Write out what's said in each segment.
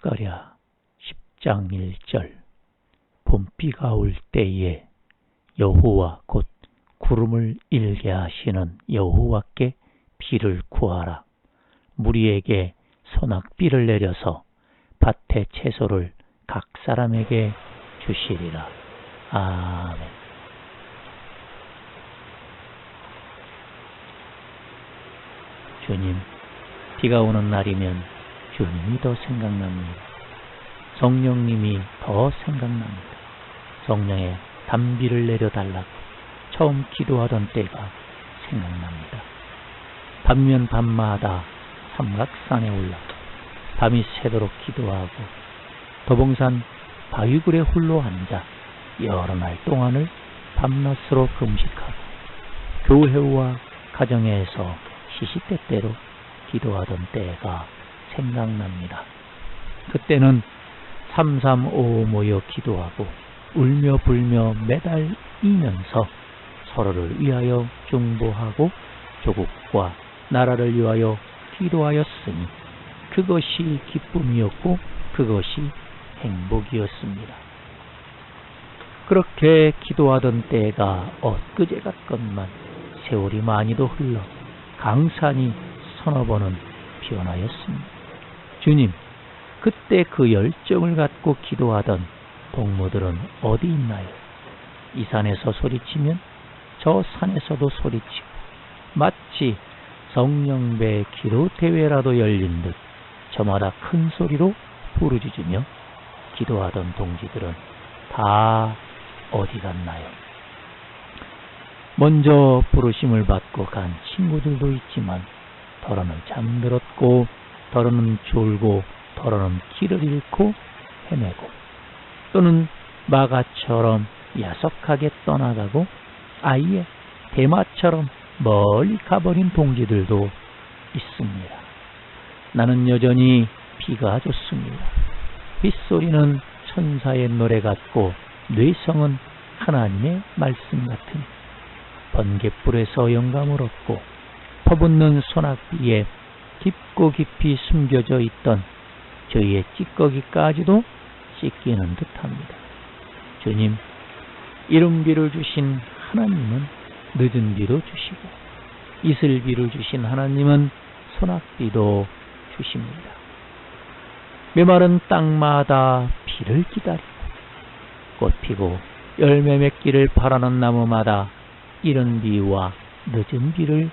스가랴 10장 1절 봄비가 올 때에 여호와 곧 구름을 일게 하시는 여호와께 비를 구하라. 무리에게 소낙비를 내려서 밭의 채소를 각 사람에게 주시리라. 아멘. 주님, 비가 오는 날이면 주님이 더 생각납니다. 성령님이 더 생각납니다. 성령의 담비를 내려달라고 처음 기도하던 때가 생각납니다. 밤면 밤마다 삼각산에 올라 밤이 새도록 기도하고 도봉산 바위굴에 홀로 앉아 여러 날 동안을 밤낮으로 금식하고 교회와 가정에서 시시때때로 기도하던 때가 생각납니다. 그때는 삼삼오오 모여 기도하고 울며 불며 매달리면서 서로를 위하여 중보하고 조국과 나라를 위하여 기도하였으니 그것이 기쁨이었고 그것이 행복이었습니다. 그렇게 기도하던 때가 엊그제 같건만 세월이 많이도 흘러 강산이 서너 번은 변하였습니다. 주님, 그때 그 열정을 갖고 기도하던 동무들은 어디 있나요? 이 산에서 소리치면 저 산에서도 소리치고 마치 성령배 기도 대회라도 열린 듯 저마다 큰 소리로 부르짖으며 기도하던 동지들은 다 어디 갔나요? 먼저 부르심을 받고 간 친구들도 있지만 더러는 잠들었고 더러는 졸고 더러는 길을 잃고 헤매고 또는 마가처럼 야속하게 떠나가고 아예 대마처럼 멀리 가버린 동지들도 있습니다. 나는 여전히 비가 좋습니다. 빗소리는 천사의 노래 같고 뇌성은 하나님의 말씀 같으니 번갯불에서 영감을 얻고 퍼붓는 소낙비에 깊고 깊이 숨겨져 있던 저희의 찌꺼기까지도 씻기는 듯합니다. 주님, 이른 비를 주신 하나님은 늦은 비도 주시고 이슬 비를 주신 하나님은 소낙비도 주십니다. 메마른 땅마다 비를 기다리고 꽃 피고 열매 맺기를 바라는 나무마다 이른 비와 늦은 비를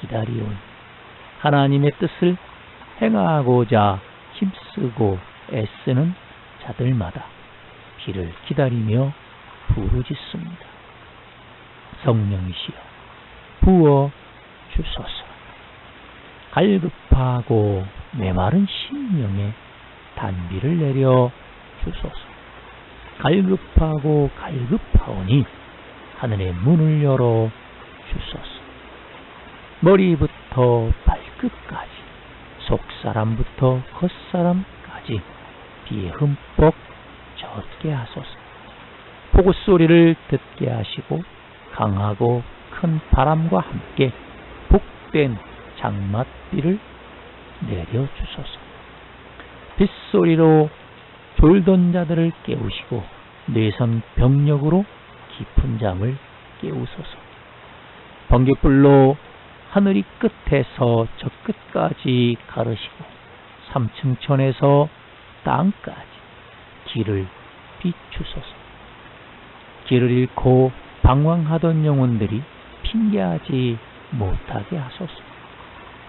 기다리온 하나님의 뜻을 행하고자 힘쓰고 애쓰는 자들마다 비를 기다리며 부르짖습니다. 성령이시여 부어 주소서. 갈급하고 메마른 심령에 단비를 내려 주소서. 갈급하고 갈급하오니 하늘의 문을 열어 주소서. 머리부터 발 끝까지 속사람부터 겉사람까지 비에 흠뻑 젖게 하소서. 폭우 소리를 듣게 하시고 강하고 큰 바람과 함께 복된 장맛비를 내려주소서. 빗소리로 졸던 자들을 깨우시고 뇌선 병력으로 깊은 잠을 깨우소서. 번개불로 하늘이 끝에서 저 끝까지 가르시고 삼층천에서 땅까지 길을 비추소서. 길을 잃고 방황하던 영혼들이 핑계하지 못하게 하소서.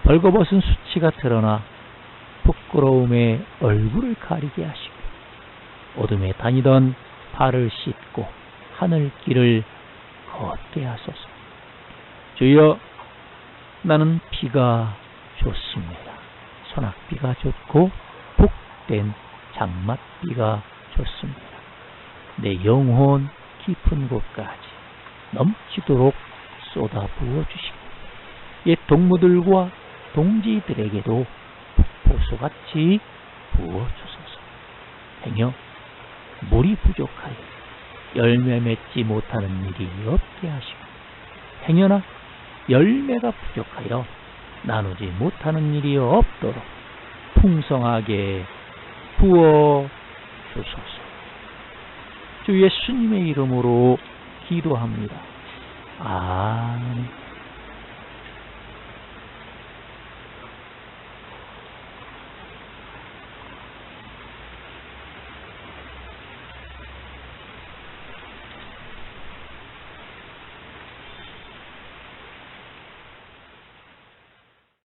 벌거벗은 수치가 드러나 부끄러움에 얼굴을 가리게 하시고 어둠에 다니던 발을 씻고 하늘길을 걷게 하소서. 주여 나는 비가 좋습니다. 소낙비가 좋고 복된 장맛비가 좋습니다. 내 영혼 깊은 곳까지 넘치도록 쏟아 부어 주시고 옛 동무들과 동지들에게도 폭포수같이 부어 주소서. 행여 물이 부족하여 열매 맺지 못하는 일이 없게 하시고 행여나 열매가 부족하여 나누지 못하는 일이 없도록 풍성하게 부어 주소서. 주 예수님의 이름으로 기도합니다. 아멘.